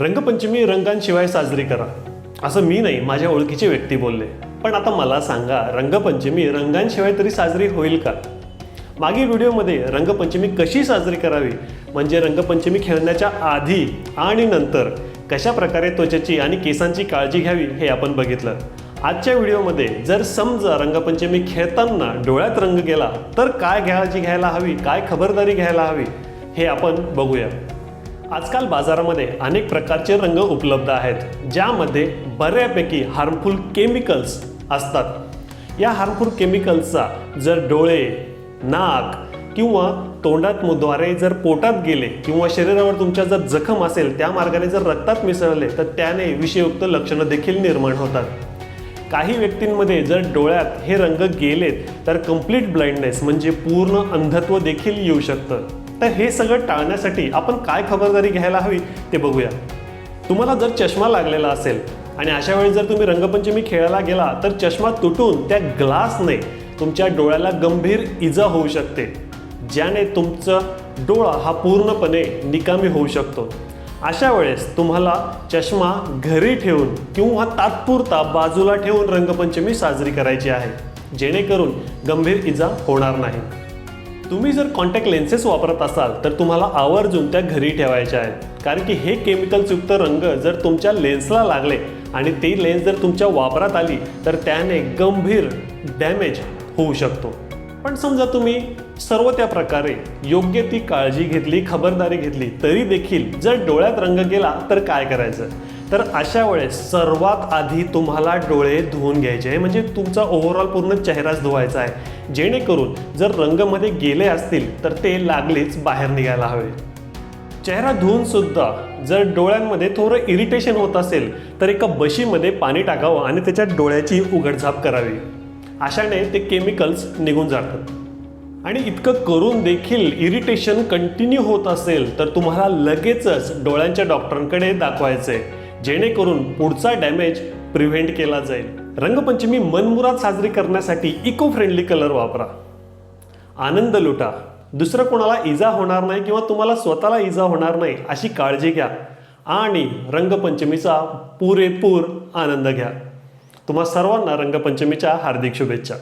रंगपंचमी रंगांशिवाय साजरी करा. असं मी नाही माझ्या ओळखीचे व्यक्ती बोलले. पण आता मला सांगा रंगपंचमी रंगांशिवाय तरी साजरी होईल का? मागील व्हिडिओमध्ये रंगपंचमी कशी साजरी करावी? म्हणजे रंगपंचमी खेळण्याच्या आधी आणि नंतर कशा प्रकारे त्वचेची आणि केसांची काळजी घ्यावी हे आपण बघितलं. आजच्या व्हिडिओमध्ये जर समजा रंगपंचमी खेळताना डोळ्यात रंग गेला तर काय काळजी घ्यायला हवी? काय खबरदारी घ्यायला हवी? हे आपण बघूया. आजकाल बाजारामध्ये अनेक प्रकारचे रंग उपलब्ध आहेत ज्यामध्ये बऱ्यापैकी हार्मफुल केमिकल्स असतात. या हार्मफुल केमिकल्सचा जर डोळे नाक किंवा तोंडातद्वारे जर पोटात गेले किंवा शरीरावर तुमच्या जर जखम असेल त्या मार्गाने जर रक्तात मिसळले तर त्याने विषयुक्त लक्षणं देखील निर्माण होतात. काही व्यक्तींमध्ये जर डोळ्यात हे रंग गेलेत तर कंप्लीट ब्लाइंडनेस म्हणजे पूर्ण अंधत्व देखील येऊ शकतं. तर हे सगळं टाळण्यासाठी आपण काय खबरदारी घ्यायला हवी ते बघूया. तुम्हाला जर चष्मा लागलेला असेल आणि अशा वेळी जर तुम्ही रंगपंचमी खेळायला गेला तर चष्मा तुटून त्या ग्लासने तुमच्या डोळ्याला गंभीर इजा होऊ शकते ज्याने तुमचा डोळा हा पूर्णपणे निकामी होऊ शकतो. अशा वेळेस तुम्हाला चष्मा घरी ठेवून किंवा तात्पुरता बाजूला ठेवून रंगपंचमी साजरी करायची आहे जेणेकरून गंभीर इजा होणार नाही. तुम्ही जर कॉन्टॅक्ट लेन्सेस वापरत असाल तर तुम्हाला आवर्जून त्या घरी ठेवायच्या आहेत. कारण की हे केमिकलयुक्त रंग जर तुमच्या लेन्सला लागले आणि ती लेन्स जर तुमच्या वापरात आली तर त्याने गंभीर डॅमेज होऊ शकतो. पण समजा तुम्ही सर्व त्या प्रकारे योग्य ती काळजी घेतली खबरदारी घेतली तरी देखील जर डोळ्यात रंग गेला तर काय करायचं? तर अशा वेळेस सर्वात आधी तुम्हाला डोळे धुवून घ्यायचे आहे. म्हणजे तुमचा ओव्हरऑल पूर्ण चेहराच धुवायचा आहे. जेणेकरून जर रंगमध्ये गेले असतील तर ते लागलेच बाहेर निघायला हवे. चेहरा धुवून सुद्धा जर डोळ्यांमध्ये थोडं इरिटेशन होत असेल तर एका बशीमध्ये पाणी टाकावं आणि त्याच्या डोळ्याची उघडझाप करावी. अशाने ते केमिकल्स निघून जातात. आणि इतकं करून देखील इरिटेशन कंटिन्यू होत असेल तर तुम्हाला लगेचच डोळ्यांच्या डॉक्टरांकडे दाखवायचं आहे जेणेकरून पुढचा डॅमेज प्रिव्हेंट केला जाईल. रंगपंचमी मनमुराद साजरी करण्यासाठी इको फ्रेंडली कलर वापरा. आनंद लुटा. दुसरं कोणाला इजा होणार नाही किंवा तुम्हाला स्वतःला इजा होणार नाही अशी काळजी घ्या. आणि रंगपंचमीचा पुरेपूर आनंद घ्या. तुम्हा सर्वांना रंगपंचमीच्या हार्दिक शुभेच्छा.